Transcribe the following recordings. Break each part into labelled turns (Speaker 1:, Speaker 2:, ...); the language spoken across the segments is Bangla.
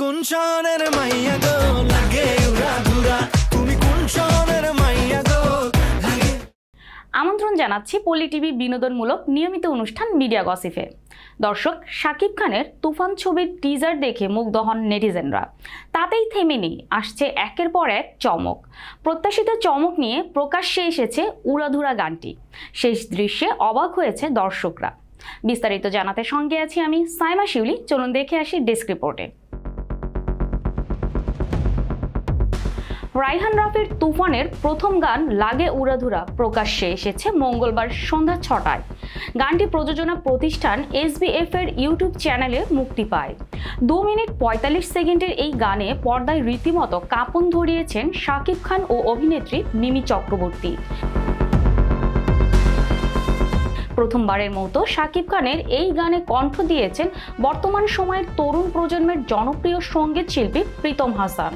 Speaker 1: কোন শহরের মাইয়া গো, লাগে তুমি কোন শহরের মাইয়া গো
Speaker 2: আমন্ত্রণ জানাচ্ছি পল্লী টিভি বিনোদনমূলক নিয়মিত অনুষ্ঠান মিডিয়া গসিফে দর্শক শাকিব খানের তুফান ছবির টিজার দেখে মুগ্ধ হন নেটিজেনরা তাতেই থেমে নেই, আসছে একের পর এক চমক। প্রত্যাশিত চমক নিয়ে প্রকাশ্যে এসেছে উড়াধুরা গানটি। শেষ দৃশ্যে অবাক হয়েছে দর্শকরা। বিস্তারিত জানাতে সঙ্গে আছি আমি সাইমা শিউলি, চলুন দেখে আসি ডেস্ক রিপোর্টে। রাইহান রাফির তুফানের প্রথম গান লাগে উড়াধুরা প্রকাশ্যে এসেছে মঙ্গলবার সন্ধ্যা ছটায়। গানটি প্রযোজনা প্রতিষ্ঠান এসবিএফ এর ইউটিউব চ্যানেলে মুক্তি পায়। দু মিনিট পঁয়তাল্লিশ সেকেন্ডের এই গানে পর্দায় রীতিমতো কাঁপন ধরিয়েছেন শাকিব খান ও অভিনেত্রী মিমি চক্রবর্তী। প্রথমবারের মতো শাকিব খানের এই গানে কণ্ঠ দিয়েছেন বর্তমান সময়ের তরুণ প্রজন্মের জনপ্রিয় সংগীত শিল্পী প্রীতম হাসান।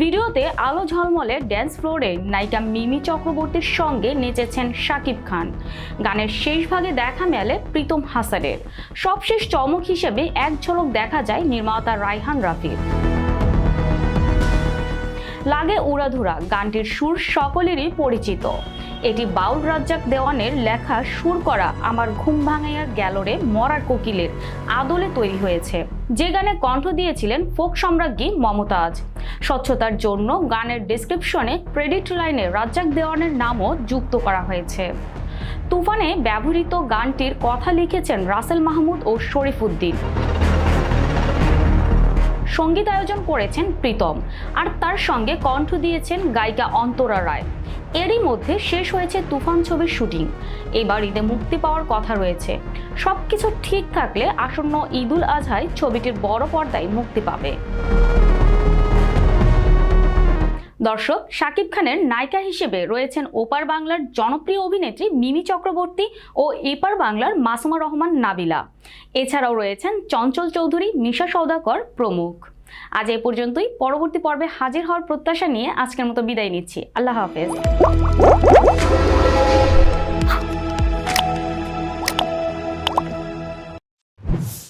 Speaker 2: ভিডিওতে আলো ঝলমলে ড্যান্স ফ্লোরে নায়িকা মিমি চক্রবর্তীর সঙ্গে নেচেছেন শাকিব খান। গানের শেষ ভাগে দেখা মেলে প্রীতম হাসানের। সবশেষ চমক হিসেবে এক ঝলক দেখা যায় নির্মাতা রাইহান রাফির। লাগে উড়াধুরা, গানটির সুর সকলেরই পরিচিত। এটি বাউল রাজ্জাক দেওয়ানের লেখা সুর করা আমার ঘুম ভাঙাইয়া গ্যালোরে মরার কোকিলের আদলে তৈরি হয়েছে। যে গানে কণ্ঠ দিয়েছিলেন ফোক সম্রাজ্ঞী মমতাজ। স্বচ্ছতার জন্য গানের ডেসক্রিপশনে ক্রেডিট লাইনে রাজ্জাক দেওয়ানের নামও যুক্ত করা হয়েছে। তুফানে ব্যবহৃত গানটির কথা লিখেছেন রাসেল মাহমুদ ও শরীফুদ্দিন। সংগীত আয়োজন করেছেন প্রীতম। আর তার সঙ্গে কণ্ঠ দিয়েছেন গায়িকা অন্তরা রায়। এরই মধ্যে শেষ হয়েছে তুফান ছবির শুটিং। এবার ঈদে মুক্তি পাওয়ার কথা রয়েছে। সবকিছু ঠিক থাকলে আসন্ন ঈদুল আজহায় ছবিটির বড় পর্দায় মুক্তি পাবে। দর্শক, শাকিব খানের নায়িকা হিসেবে রয়েছেন ওপার বাংলার জনপ্রিয় অভিনেত্রী মিমি চক্রবর্তী ও এপার বাংলার মাসুমা রহমান নাবিলা। এছাড়াও রয়েছেন চঞ্চল চৌধুরী, মিশা সৌদাকর প্রমুখ। আজ এ পর্যন্তই। পরবর্তী পর্বে হাজির হওয়ার প্রত্যাশা নিয়ে আজকের মতো বিদায় নিচ্ছি। আল্লাহ হাফেজ।